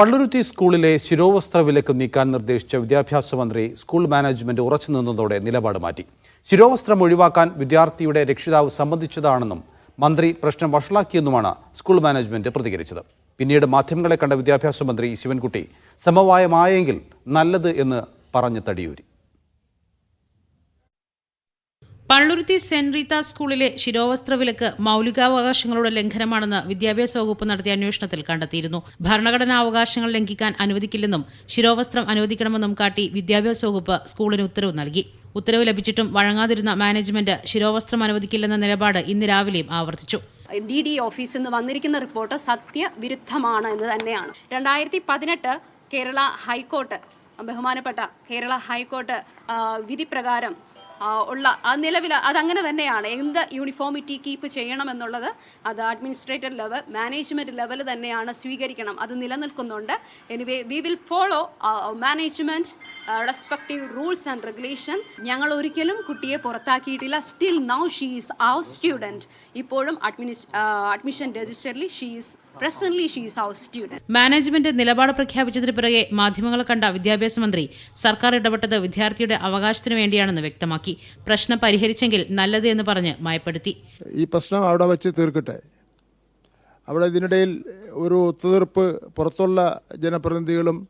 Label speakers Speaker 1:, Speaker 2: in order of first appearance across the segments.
Speaker 1: പള്ളുരുത്തി സ്കൂളിലെ ശിരോവസ്ത്ര വിലക്ക് നീക്കാൻ നിർദ്ദേശിച്ച വിദ്യാഭ്യാസ മന്ത്രി സ്കൂൾ മാനേജ്മെന്റ് ഉറച്ചു നിന്നതോടെ നിലപാട് മാറ്റി. ശിരോവസ്ത്രം ഒഴിവാക്കാൻ വിദ്യാർത്ഥിയുടെ രക്ഷിതാവ് സമ്മതിച്ചതാണെന്നും മന്ത്രി പ്രശ്നം വഷളാക്കിയെന്നുമാണ് സ്കൂൾ മാനേജ്മെന്റ് പ്രതികരിച്ചത്. പിന്നീട് മാധ്യമങ്ങളെ കണ്ട വിദ്യാഭ്യാസ മന്ത്രി ശിവൻകുട്ടി സമവായമായെങ്കിൽ നല്ലത് എന്ന് പറഞ്ഞ് തടിയൂരി.
Speaker 2: പള്ളുരുത്തി സെന്റ് റീത്ത സ്കൂളിലെ ശിരോവസ്ത്ര വിലക്ക് മൗലികാവകാശങ്ങളുടെ ലംഘനമാണെന്ന് വിദ്യാഭ്യാസ വകുപ്പ് നടത്തിയ അന്വേഷണത്തിൽ കണ്ടെത്തിയിരുന്നു. ഭരണഘടനാ അവകാശങ്ങൾ ലംഘിക്കാൻ അനുവദിക്കില്ലെന്നും ശിരോവസ്ത്രം അനുവദിക്കണമെന്നും കാട്ടി വിദ്യാഭ്യാസ വകുപ്പ് സ്കൂളിന് ഉത്തരവ് നൽകി. ഉത്തരവ് ലഭിച്ചിട്ടും വഴങ്ങാതിരുന്ന മാനേജ്മെന്റ് ശിരോവസ്ത്രം അനുവദിക്കില്ലെന്ന നിലപാട് ഇന്ന് രാവിലെയും ആവർത്തിച്ചു.
Speaker 3: ഡി ഡി ഓഫീസിൽ നിന്ന് വന്നിരിക്കുന്ന റിപ്പോർട്ട് സത്യവിരുദ്ധമാണ് എന്ന് തന്നെയാണ്. രണ്ടായിരത്തി പതിനെട്ട് കേരള ഹൈക്കോർട്ട് ബഹുമാനപ്പെട്ട കേരള ഹൈക്കോർട്ട് വിധി പ്രകാരം ഉള്ള ആ നിലവിൽ അതങ്ങനെ തന്നെയാണ്. എന്ത് യൂണിഫോമിറ്റി കീപ്പ് ചെയ്യണമെന്നുള്ളത് അത് അഡ്മിനിസ്ട്രേറ്റർ ലെവൽ മാനേജ്മെന്റ് ലെവൽ തന്നെയാണ് സ്വീകരിക്കണം. അത് നിലനിൽക്കുന്നുണ്ട്. Anyway we will follow management respective rules and regulation ഞങ്ങൾ ഒരിക്കലും കുട്ടിയെ പുറത്താക്കിയിട്ടില്ല. Still now she's our student ഇപ്പോഴും അഡ്മിനിസ് അഡ്മിഷൻ രജിസ്റ്ററിൽ she's she she's our student
Speaker 2: management നിലപാട് പ്രഖ്യാപിച്ചതിന് പിറകെ മാധ്യമങ്ങളെ കണ്ട വിദ്യാഭ്യാസ മന്ത്രി സർക്കാർ ഇടപെട്ടത് വിദ്യാർത്ഥിയുടെ അവകാശത്തിന് വേണ്ടിയാണെന്ന് വ്യക്തമാക്കി. പ്രശ്നം പരിഹരിച്ചെങ്കിൽ നല്ലത് എന്ന് പറഞ്ഞ് മയപ്പെടുത്തി.
Speaker 4: ഈ പ്രശ്നം അവിടെ വെച്ച് തീർക്കട്ടെ. അവിടെ ഇതിനിടയിൽ ഒരു ഒത്തുതീർപ്പ് പുറത്തുള്ള ജനപ്രതിനിധികളും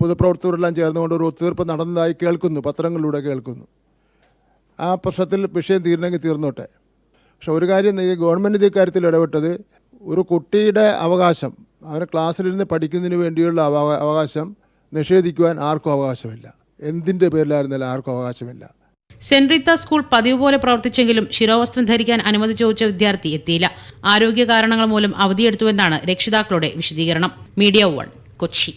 Speaker 4: പൊതുപ്രവർത്തകരെല്ലാം ചേർന്നുകൊണ്ട് ഒരു ഒത്തുതീർപ്പ് നടന്നതായി കേൾക്കുന്നു പത്രങ്ങളിലൂടെ കേൾക്കുന്നു. ആ പ്രശ്നത്തിൽ വിഷയം തീരണമെങ്കിൽ തീർന്നോട്ടെ. പക്ഷെ ഒരു കാര്യം ഈ ഗവൺമെന്റ് ഇത് കാര്യത്തിൽ ഇടപെട്ടത് ഒരു കുട്ടിയുടെ അവകാശം അവന് ക്ലാസ്സിലിരുന്ന് പഠിക്കുന്നതിന് വേണ്ടിയുള്ള അവകാ- അവകാശം നിഷേധിക്കുവാൻ ആർക്കും അവകാശമില്ല. എന്തിന്റെ പേരിലായിരുന്നാലും ആർക്കും അവകാശമില്ല.
Speaker 2: സെന്റ് റീത്ത സ്കൂൾ പതിവ് പോലെ പ്രവർത്തിച്ചെങ്കിലും ശിരോവസ്ത്രം ധരിക്കാൻ അനുമതി ചോദിച്ച വിദ്യാർത്ഥി എത്തിയില്ല. ആരോഗ്യ കാരണങ്ങൾ മൂലം അവധിയെടുത്തുവെന്നാണ് രക്ഷിതാക്കളുടെ വിശദീകരണം. Media one Kochi.